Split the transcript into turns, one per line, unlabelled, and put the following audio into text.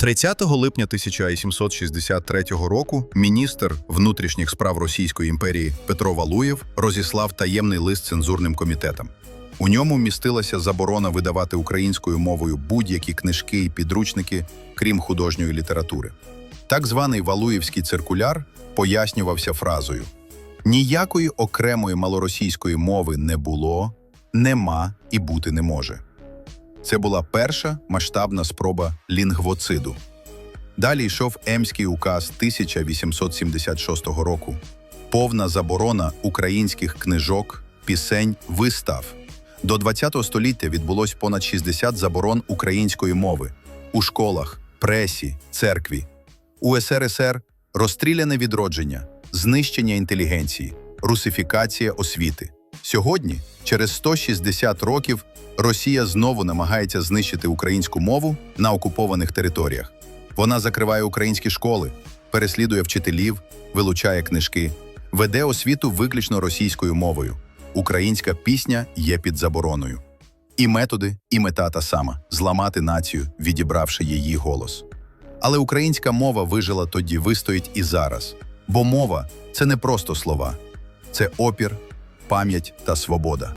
30 липня 1763 року міністр внутрішніх справ Російської імперії Петро Валуєв розіслав таємний лист цензурним комітетам. У ньому містилася заборона видавати українською мовою будь-які книжки і підручники, крім художньої літератури. Так званий Валуєвський циркуляр пояснювався фразою: ніякої окремої малоросійської мови не було, нема і бути не може. Це була перша масштабна спроба лінгвоциду. Далі йшов Емський указ 1876 року, повна заборона українських книжок, пісень, вистав. До ХХ століття відбулось понад 60 заборон української мови у школах, пресі, церкві. У СРСР розстріляне відродження, знищення інтелігенції, русифікація освіти. Сьогодні, через 160 років, Росія знову намагається знищити українську мову на окупованих територіях. Вона закриває українські школи, переслідує вчителів, вилучає книжки, веде освіту виключно російською мовою. Українська пісня є під забороною. І методи, і мета та сама зламати націю, відібравши її голос. Але українська мова вижила тоді, вистоїть і зараз. Бо мова це не просто слова, це опір, пам'ять та свобода.